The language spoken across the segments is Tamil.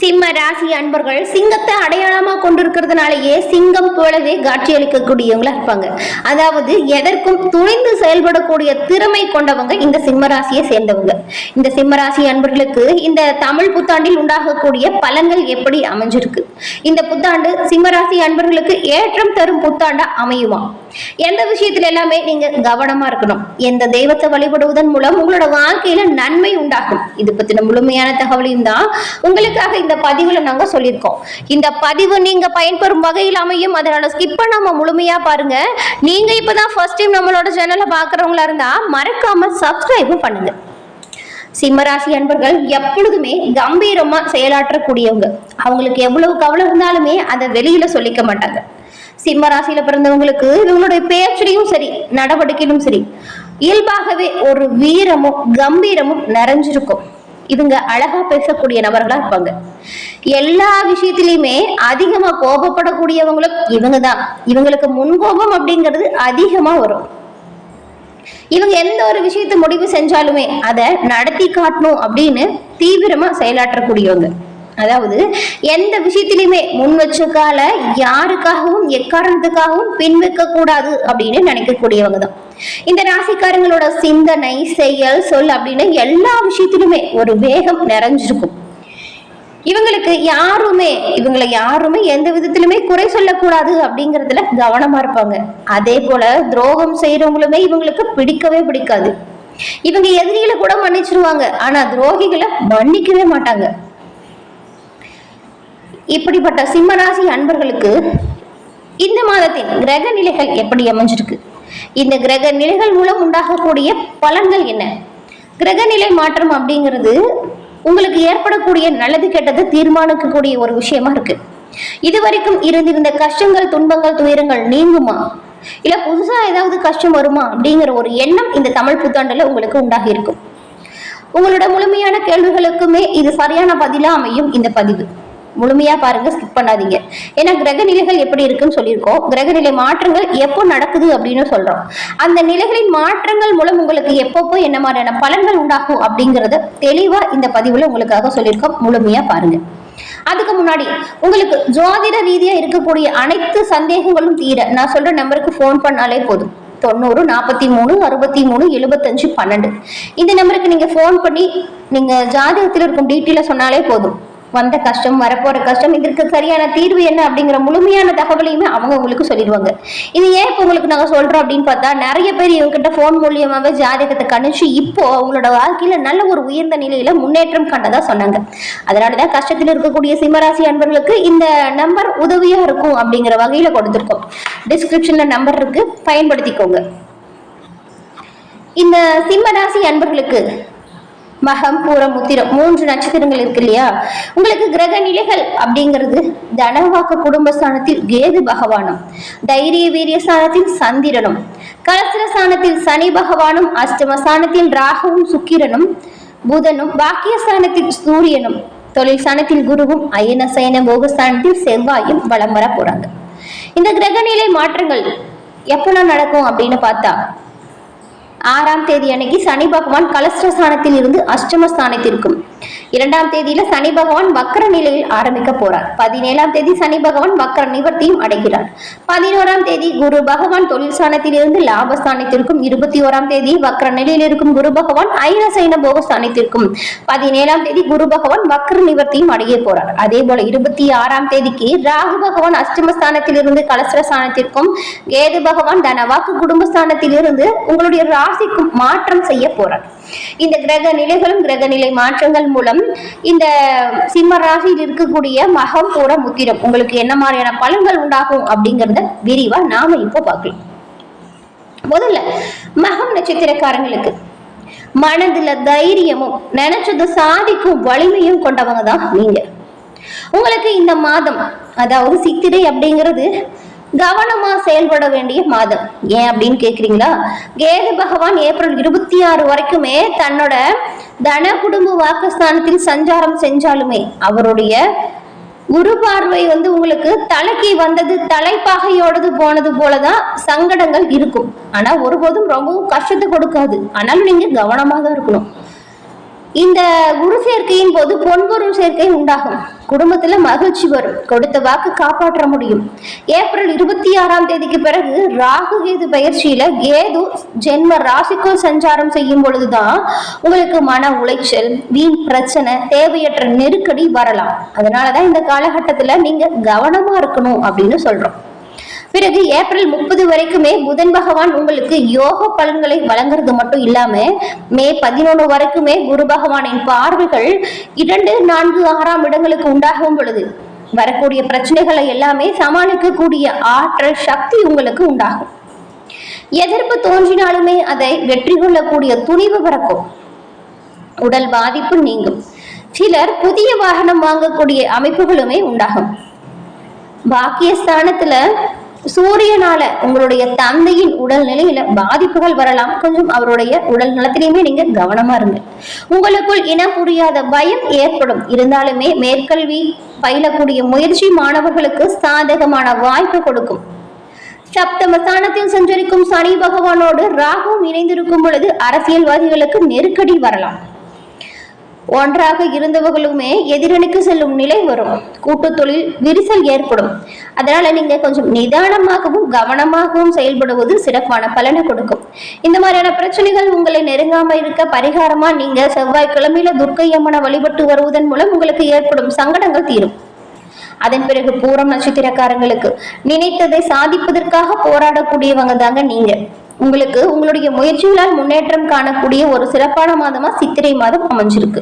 சிம்ம ராசி அன்பர்கள் சிங்கத்தை அடையாளமா கொண்டிருக்கிறதுனாலயே சிங்கம் போலவே காட்சியளிக்கக்கூடியவங்களா இருப்பாங்க. அதாவது எதற்கும் துணிந்து செயல்படக்கூடிய திறமை கொண்டவங்க இந்த சிம்ம ராசியை சேர்ந்தவங்க. இந்த சிம்ம ராசி அன்பர்களுக்கு இந்த தமிழ் புத்தாண்டில் உண்டாகக்கூடிய பலன்கள் எப்படி அமைஞ்சிருக்கு? இந்த புத்தாண்டு சிம்ம ராசி அன்பர்களுக்கு ஏற்றம் தரும் புத்தாண்டா அமையுமா? எந்த விஷயத்துல எல்லாமே நீங்க கவனமா இருக்கணும். எந்த தெய்வத்தை வழிபடுவதன் மூலம் உங்களோட வாழ்க்கையில நன்மை உண்டாகும். இது பத்தின முழுமையான தகவலையும் தான் உங்களுக்காக இந்த பதிவுல நாங்க சொல்லியிருக்கோம். இந்த பதிவு நீங்க பயன்பெறும் வகையில் அமையும். அதனால ஸ்கிப் பண்ணாம முழுமையா பாருங்க. நீங்க இப்பதான் ஃபர்ஸ்ட் டைம் நம்மளோட சேனலை பாக்குறவங்களா இருந்தா மறக்காம சப்ஸ்கிரைபும் பண்ணுங்க. சிம்மராசி அன்பர்கள் எப்பொழுதுமே கம்பீரமா செயலாற்றக்கூடியவங்க. அவங்களுக்கு எவ்வளவு கவலை இருந்தாலுமே அதை வெளியில சொல்லிக்க மாட்டாங்க. சிம்ம ராசியில பிறந்தவங்களுக்கு இவங்களுடைய பேச்சிலையும் சரி நடவடிக்கையிலும் சரி இயல்பாகவே ஒரு வீரமும் கம்பீரமும் நிறைஞ்சிருக்கும். இவங்க அழகா பேசக்கூடிய நபர்களா இருப்பாங்க. எல்லா விஷயத்திலயுமே அதிகமா கோபப்படக்கூடியவங்களும் இவங்க தான் இவங்களுக்கு முன்கோபம் அப்படிங்கிறது அதிகமா வரும். இவங்க எந்த ஒரு விஷயத்தை முடிவு செஞ்சாலுமே அதை நடத்தி காட்டணும் அப்படின்னு தீவிரமா செயலாற்றக்கூடியவங்க. அதாவது எந்த விஷயத்திலுமே முன் வச்ச கால யாருக்காகவும் எக்காரணத்துக்காகவும் பின் வைக்க கூடாது அப்படின்னு நினைக்கக்கூடியவங்க தான் இந்த ராசிக்காரங்களோட சிந்தனை செயல் சொல் அப்படின்னு எல்லா விஷயத்திலுமே ஒரு வேகம் நிறைஞ்சிருக்கும். இவங்களுக்கு யாருமே இவங்களை யாருமே எந்த விதத்திலுமே குறை சொல்லக்கூடாது அப்படிங்கறதுல கவனமா இருப்பாங்க. அதே போல துரோகம் செய்யறவங்களுமே இவங்களுக்கு பிடிக்கவே பிடிக்காது. இவங்க எதிரிகளை கூட மன்னிச்சிருவாங்க. ஆனா துரோகிகளை மன்னிக்கவே மாட்டாங்க. இப்படிப்பட்ட சிம்மராசி அன்பர்களுக்கு இந்த மாதத்தின் கிரக நிலைகள் எப்படி அமைஞ்சிருக்கு? இந்த கிரக நிலைகள் மூலம் உண்டாகக்கூடிய பலன்கள் என்ன? கிரக நிலை மாற்றம் அப்படிங்கிறது உங்களுக்கு ஏற்படக்கூடிய நல்லது கெட்டது தீர்மானிக்கக்கூடிய ஒரு விஷயமா இருக்கு. இதுவரைக்கும் இருந்திருந்த கஷ்டங்கள் துன்பங்கள் துயரங்கள் நீங்குமா? இல்ல புதுசா ஏதாவது கஷ்டம் வருமா? அப்படிங்கிற ஒரு எண்ணம் இந்த தமிழ் புத்தாண்டுல உங்களுக்கு உண்டாகி இருக்கும் உங்களோட முழுமையான கேள்விகளுக்குமே இது சரியான பதிலா அமையும் இந்த பதிவு. முழுமையா பாருங்க ஸ்கிப் பண்ணாதீங்க. ஏன்னா கிரக நிலைகள் எப்படி இருக்குன்னு சொல்லியிருக்கோம். கிரக நிலை மாற்றங்கள் எப்போ நடக்குது அப்படின்னு சொல்றோம். அந்த நிலைகளின் மாற்றங்கள் மூலம் உங்களுக்கு எப்பப்போ என்ன மாதிரியான பலன்கள் உண்டாகும் அப்படிங்கறத தெளிவா இந்த பதிவுல உங்களுக்காக சொல்லியிருக்கோம். முழுமையா பாருங்க. அதுக்கு முன்னாடி உங்களுக்கு ஜோதிட ரீதியா இருக்கக்கூடிய அனைத்து சந்தேகங்களும் தீர நான் சொல்ற நம்பருக்கு ஃபோன் பண்ணாலே போதும். தொண்ணூறு நாற்பத்தி மூணு அறுபத்தி மூணு எழுபத்தஞ்சு பன்னெண்டு. இந்த நம்பருக்கு நீங்க ஃபோன் பண்ணி நீங்க ஜாதகத்தில் இருக்கும் டீட்டெயில சொன்னாலே போதும். வந்த கஷ்டம் வரப்போற கஷ்டம் இதற்கு சரியான தீர்வு என்ன அப்படிங்கிற முழுமையான தகவலையுமே அவங்க உங்களுக்கு சொல்லிடுவாங்க. இது ஏன் இப்போ உங்களுக்கு நாங்கள் சொல்றோம் அப்படின்னு பார்த்தா நிறைய பேர் இவங்ககிட்ட ஃபோன் மூலியமாவே ஜாதகத்தை கணிச்சு இப்போ அவங்களோட வாழ்க்கையில நல்ல ஒரு உயர்ந்த நிலையில முன்னேற்றம் கண்டதா சொன்னாங்க. அதனாலதான் கஷ்டத்தில் இருக்கக்கூடிய சிம்மராசி அன்பர்களுக்கு இந்த நம்பர் உதவியா இருக்கும் அப்படிங்கிற வகையில கொடுத்துருக்கோம். டிஸ்கிரிப்ஷன்ல நம்பர் இருக்கு. பயன்படுத்திக்கோங்க. இந்த சிம்மராசி அன்பர்களுக்கு மகம் பூரம் முத்திரம் மூன்று நட்சத்திரங்கள் இருக்கு இல்லையா? உங்களுக்கு கிரக நிலைகள் அப்படிங்கிறது தனவாக்க குடும்பஸ்தானத்தில் கேது பகவானும் தைரிய வீரிய ஸ்தானத்தில் சந்திரனும் கலசர ஸ்தானத்தில் சனி பகவானும் அஷ்டம ஸ்தானத்தில் ராகுவும் சுக்கிரனும் புதனும் பாக்கியஸ்தானத்தில் சூரியனும் தொழில் ஸ்தானத்தில் குருவும் அயன சயன போகஸ்தானத்தில் செவ்வாயும் வலம் வர போறாங்க. இந்த கிரகநிலை மாற்றங்கள் எப்பெல்லாம் நடக்கும் அப்படின்னு பார்த்தா ஆறாம் தேதி அன்னைக்கு சனி பகவான் கலஸ்திரஸ்தானத்தில் இருந்து அஷ்டமஸ்தானத்திற்கும் இரண்டாம் தேதியில சனி பகவான் வக்கர நிலையில் ஆரம்பிக்க போறார். பதினேழாம் தேதி சனி பகவான் வக்கர நிவர்த்தியும் அடைகிறார். பதினோராம் தேதி குரு பகவான் தொழில் ஸ்தானத்தில் இருந்து லாபஸ்தானத்திற்கும் இருபத்தி ஓராம் தேதி வக்கர நிலையில் இருக்கும் குரு பகவான் ஐரசைன போக ஸ்தானத்திற்கும் பதினேழாம் தேதி குரு பகவான் வக்கர நிவர்த்தியும் அடைய போறார். அதே போல இருபத்தி ஆறாம் தேதிக்கு ராகு பகவான் அஷ்டமஸ்தானத்தில் இருந்து கலஸ்திரஸ்தானத்திற்கும் கேது பகவான் தனவாக்கு குடும்பஸ்தானத்தில் இருந்து உங்களுடைய ராசிக்கும் மாற்றம் செய்ய போறார். இந்த கிரக நிலைகளும் கிரக நிலை மாற்றங்கள் மூலம் இந்த சிம்ம ராசியில் இருக்கக்கூடிய மகம் பூர முத்திரம். உங்களுக்கு என்ன மாதிரியான பலன்கள் உண்டாகும் அப்படிங்கறத விரிவா நாம இப்போ பார்க்கலாம். முதல்ல மகம் நட்சத்திரக்காரங்களுக்கு மனதுல தைரியமும் நினைச்சது சாதிக்கும் வலிமையும் கொண்டவங்க தான் நீங்க. உங்களுக்கு இந்த மாதம் அதாவது சித்திரை அப்படிங்கிறது கவனமா செயல்பட வேண்டிய மாதம். ஏன் அப்படின்னு கேக்குறீங்களா? கேது பகவான் ஏப்ரல் இருபத்தி ஆறு வரைக்குமே தன்னோட தன குடும்ப வாக்குஸ்தானத்தில் சஞ்சாரம் செஞ்சாலுமே அவருடைய குரு பார்வை வந்து உங்களுக்கு தலைக்கு வந்தது தலைப்பாகையோடது போனது போலதான் சங்கடங்கள் இருக்கும். ஆனா ஒருபோதும் ரொம்பவும் கஷ்டத்தை கொடுக்காது. ஆனாலும் நீங்க கவனமா தான் இருக்கணும். இந்த குரு சேர்க்கையின் போது பொன்பொருள் சேர்க்கை உண்டாகும். குடும்பத்துல மகிழ்ச்சி வரும். கொடுத்த வாக்கு காப்பாற்ற முடியும். ஏப்ரல் இருபத்தி ஆறாம் தேதிக்கு பிறகு ராகு கேது பயிற்சியில கேது ஜென்ம ராசிக்குள் சஞ்சாரம் செய்யும் பொழுதுதான் உங்களுக்கு மன உளைச்சல் வீண் பிரச்சனை தேவையற்ற நெருக்கடி வரலாம். அதனாலதான் இந்த காலகட்டத்துல நீங்க கவனமா இருக்கணும் அப்படின்னு சொல்றோம். பிறகு ஏப்ரல் முப்பது வரைக்குமே புதன் பகவான் உங்களுக்கு யோக பலன்களை வழங்குறது மட்டும் இல்லாம மே பதினொன்று வரைக்குமே குரு பகவானின் பார்வைகள் இரண்டு நான்கு ஆறாம் இடங்களுக்கு உண்டாகும் பொழுது வரக்கூடிய பிரச்சனைகளை எல்லாமே சமாளிக்கக்கூடிய ஆற்றல் சக்தி உங்களுக்கு உண்டாகும். எதிர்ப்பு தோன்றினாலுமே அதை வெற்றி கொள்ளக்கூடிய துணிவு பிறக்கும். உடல் பாதிப்பு நீங்கும். சிலர் புதிய வாகனம் வாங்கக்கூடிய அமைப்புகளுமே உண்டாகும். பாக்கியஸ்தானத்துல சூரியனால உங்களுடைய தந்தையின் உடல் நிலையில பாதிப்புகள் வரலாம். கொஞ்சம் அவருடைய உடல் நலத்திலையுமே நீங்க கவனமா இருங்க. உங்களுக்குள் இனம் புரியாத பயம் ஏற்படும். இருந்தாலுமே மேற்கல்வி பயிலக்கூடிய முயற்சி மாணவர்களுக்கு சாதகமான வாய்ப்பு கொடுக்கும். சப்தமஸ்தானத்தில் சஞ்சரிக்கும் சனி பகவானோடு ராகுவும் இணைந்திருக்கும் பொழுது அரசியல்வாதிகளுக்கு நெருக்கடி வரலாம். ஒன்றாக இருந்தவர்களுமே எதிரணிக்கு செல்லும் நிலை வரும். கூட்டு தொழில் விரிசல் ஏற்படும். அதனால நீங்க கொஞ்சம் நிதானமாகவும் கவனமாகவும் செயல்படுவது சிறப்பான பலனை கொடுக்கும். இந்த மாதிரியான பிரச்சனைகள் உங்களை நெருங்காம இருக்க பரிகாரமா நீங்க செவ்வாய்க்கிழமையில துர்க்கையம்மனை வழிபட்டு வருவதன் மூலம் உங்களுக்கு ஏற்படும் சங்கடங்கள் தீரும். அதன் பிறகு பூரம் நட்சத்திரக்காரங்களுக்கு நினைத்ததை சாதிப்பதற்காக போராடக்கூடியவங்க தாங்க நீங்க. உங்களுக்கு உங்களுடைய முயற்சிகளால் முன்னேற்றம் காணக்கூடிய ஒரு சிறப்பான மாதமா சித்திரை மாதம் அமைஞ்சிருக்கு.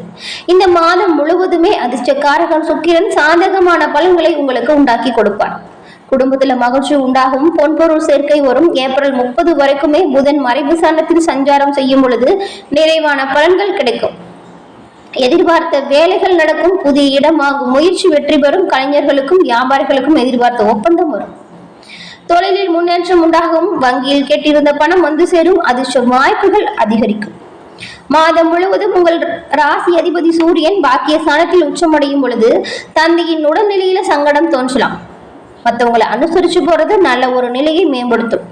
இந்த மாதம் முழுவதுமே அதிர்ஷ்டக்காரகன் சுக்கிரன் சாதகமான பலன்களை உங்களுக்கு உண்டாக்கி கொடுப்பார். குடும்பத்துல மகிழ்ச்சி உண்டாகும் பொன்பொருள் சேர்க்கை வரும். ஏப்ரல் முப்பது வரைக்குமே புதன் மறைவு சாணத்தில் சஞ்சாரம் செய்யும் பொழுது நிறைவான பலன்கள் கிடைக்கும். எதிர்பார்த்த வேலைகள் நடக்கும் புதிய இடமாகும் முயற்சி வெற்றி பெறும். கலைஞர்களுக்கும் வியாபாரிகளுக்கும் எதிர்பார்த்த ஒப்பந்தம் வரும். தொழிலில் முன்னேற்றம் உண்டாகும். வங்கியில் கேட்டிருந்த பணம் வந்து சேரும். அதிர்ஷ்ட வாய்ப்புகள் அதிகரிக்கும். மாதம் முழுவதும் உங்கள் ராசி அதிபதி சூரியன் பாக்கிய ஸ்தானத்தில் உச்சமடையும் பொழுது தந்தையின் உடல்நிலையில சங்கடம் தோன்றலாம். மற்றவங்களை அனுசரிச்சு போறது நல்ல ஒரு நிலையை மேம்படுத்தும்.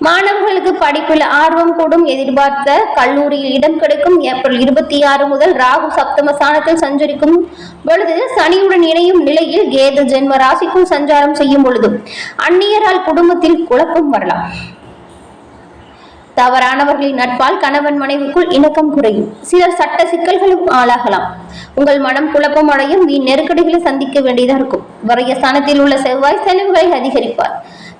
மாணவர்களுக்கு படிப்பில் ஆர்வம் கூடும் எதிர்பார்த்த கல்லூரியில் இடம் கிடைக்கும் ஏப்ரல் இருபத்தி ஆறு முதல் ராகு சப்தம ஸ்தானத்தில் சஞ்சரிக்கும் பொழுது சனியுடன் இணையும் நிலையில் கேது ஜென்ம ராசிக்குள் சஞ்சாரம் செய்யும் பொழுது அந்நியரால் குடும்பத்தில் குழப்பம் வரலாம். தவறானவர்களின் நட்பால் கணவன் மனைவிக்குள் இணக்கம் குறையும். சிலர் சட்ட சிக்கல்களும் ஆளாகலாம். உங்கள் மனம் குழப்பம் அடையும். வீண் நெருக்கடிகளை சந்திக்க வேண்டியதா இருக்கும். வரைய ஸ்தானத்தில் உள்ள செவ்வாய் செலவுகளை அதிகரிப்பார்.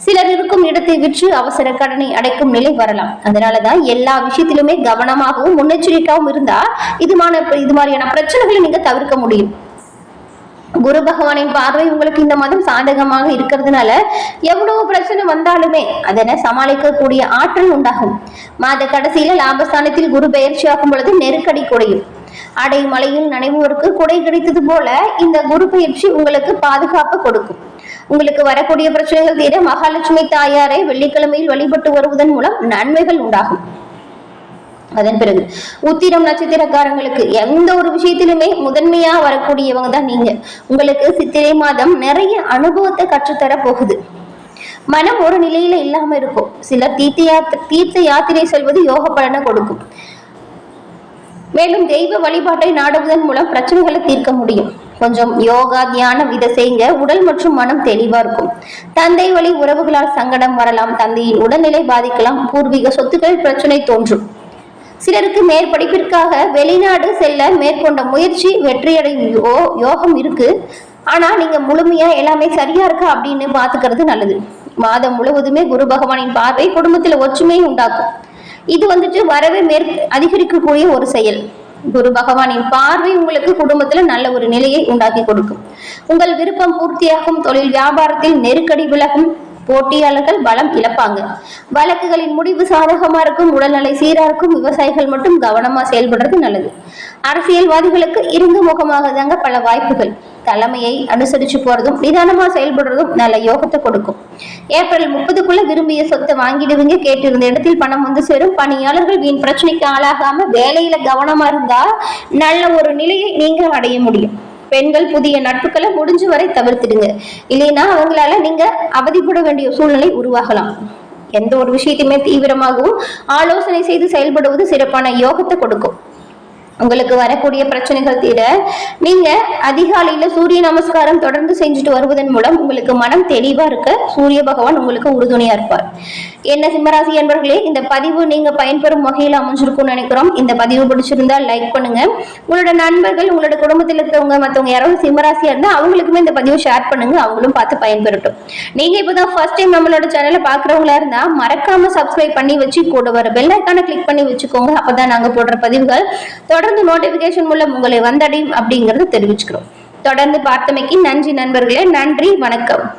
சிலர் இருக்கும் இடத்தை விற்று அவசர கடனை அடைக்கும் நிலை வரலாம். அதனாலதான் எல்லா விஷயத்திலுமே கவனமாகவும் முன்னெச்சரிக்கையாகவும் இருந்தா இதுமான இது மாதிரியான பிரச்சனைகளை நீங்க தவிர்க்க முடியும். குரு பகவானின் பார்வை உங்களுக்கு இந்த மாதம் சாதகமாக இருக்கிறதுனால எவ்வளவு பிரச்சனை வந்தாலுமே அதனை சமாளிக்கக்கூடிய ஆற்றல் உண்டாகும். மாத கடைசியில லாபஸ்தானத்தில் குரு பயிற்சி ஆகும் பொழுது நெருக்கடி குறையும். அடை மலையில் நனைவோருக்கு குடை கிடைத்தது போல இந்த குரு பயிற்சி உங்களுக்கு பாதுகாப்பு கொடுக்கும். உங்களுக்கு வரக்கூடிய பிரச்சனைகள் தீர மகாலட்சுமி தாயாரை வெள்ளிக்கிழமையில் வழிபட்டு வருவதன் மூலம் நன்மைகள் உண்டாகும். அதன் பிறகு உத்திரம் நட்சத்திரக்காரங்களுக்கு எந்த ஒரு விஷயத்திலுமே முதன்மையா வரக்கூடியவங்க தான் நீங்க. உங்களுக்கு சித்திரை மாதம் நிறைய அனுபவத்தை கற்றுத்தர போகுது. மனம் ஒரு நிலையில இல்லாம இருக்கும். சில தீர்த்த யாத்திரை தீர்த்த யாத்திரை செல்வது யோக பலனை கொடுக்கும். மேலும் தெய்வ வழிபாட்டை நாடுவதன் மூலம் பிரச்சனைகளை தீர்க்க முடியும். கொஞ்சம் யோகா தியானம் இதை செய்யுங்க உடல் மற்றும் மனம் தெளிவா இருக்கும். தந்தை வழி உறவுகளால் சங்கடம் வரலாம். தந்தையின் உடல்நிலை பாதிக்கலாம். பூர்வீக சொத்துக்கள் பிரச்சனை தோன்றும். சிலருக்கு மேற்படிப்பிற்காக வெளிநாடு செல்ல மேற்கொண்ட முயற்சி வெற்றியடையும் யோ யோகம் இருக்கு. ஆனா நீங்க முழுமையா எல்லாமே சரியா இருக்கா அப்படின்னு பாத்துக்கிறது நல்லது. மாதம் முழுவதுமே குரு பகவானின் பார்வை குடும்பத்துல ஒற்றுமை உண்டாக்கும். இது வந்துட்டு வரவே மேற் அதிகரிக்கக்கூடிய ஒரு செயல். குரு பகவானின் பார்வை உங்களுக்கு குடும்பத்துல நல்ல ஒரு நிலையை உண்டாக்கி கொடுக்கும். உங்கள் விருப்பம் பூர்த்தியாகும் தொழில் வியாபாரத்தில் நெருக்கடி விலகும் போட்டியாளர்கள் பலம் இழப்பாங்க. வழக்குகளின் முடிவு சாதகமா இருக்கும் உடல்நிலை சீரா இருக்கும் விவசாயிகள் மட்டும் கவனமா செயல்படுறது நல்லது. அரசியல்வாதிகளுக்கு இருந்து முகமாக தாங்க பல வாய்ப்புகள். தலைமையை அனுசரிச்சு போறதும் நிதானமா செயல்படுறதும் நல்ல யோகத்தை கொடுக்கும். ஏப்ரல் முப்பதுக்குள்ள விரும்பிய சொத்தை வாங்கிடுவீங்க கேட்டிருந்த இடத்தில் பணம் வந்து சேரும். பணியாளர்கள் வீண் பிரச்சனைக்கு ஆளாகாம வேலையில கவனமா இருந்தா நல்ல ஒரு நிலையை நீங்க அடைய முடியும். பெண்கள் புதிய நட்புகளை முடிஞ்ச வரை தவிர்த்திடுங்க. இல்லைன்னா அவங்களால நீங்க அவதிப்பட வேண்டிய சூழ்நிலை உருவாகலாம். எந்த ஒரு விஷயத்தையுமே தீவிரமாகவும் ஆலோசனை செய்து செயல்படுவது சிறப்பான யோகத்தை கொடுக்கும். உங்களுக்கு வரக்கூடிய பிரச்சனைகள் தீர நீங்க அதிகாலையில சூரிய நமஸ்காரம் தொடர்ந்து செஞ்சுட்டு வருவதன் மூலம் உங்களுக்கு மனம் தெளிவா இருக்க. சூரிய பகவான் உங்களுக்கு உறுதுணையா இருப்பார். என்ன சிம்மராசி என்பர்களே இந்த பதிவு நீங்க பயன்பெறும் வகையில் அமைஞ்சிருக்கும்னு நினைக்கிறோம். இந்த பதிவு பிடிச்சிருந்தா லைக் பண்ணுங்க. உங்களோட நண்பர்கள் உங்களோட குடும்பத்தில் இருக்கவங்க மற்றவங்க யாராவது சிம்மராசியா இருந்தா அவங்களுக்குமே இந்த பதிவு ஷேர் பண்ணுங்க. அவங்களும் பார்த்து பயன்பெறட்டும். நீங்க இப்பதான் ஃபர்ஸ்ட் டைம் நம்மளோட சேனலை பாக்குறவங்களா இருந்தா மறக்காம சப்ஸ்கிரைப் பண்ணி வச்சு கூட வர பெல் ஐக்கான கிளிக் பண்ணி வச்சுக்கோங்க. அப்பதான் நாங்க போடுற பதிவுகள் தொடர்ந்து நோட்டிபிகேஷன் மூலம் உங்களை வந்தடையும் அப்படிங்கறத தெரிவிச்சுக்கிறோம். தொடர்ந்து பார்த்தமைக்கு நன்றி நண்பர்களே. நன்றி. வணக்கம்.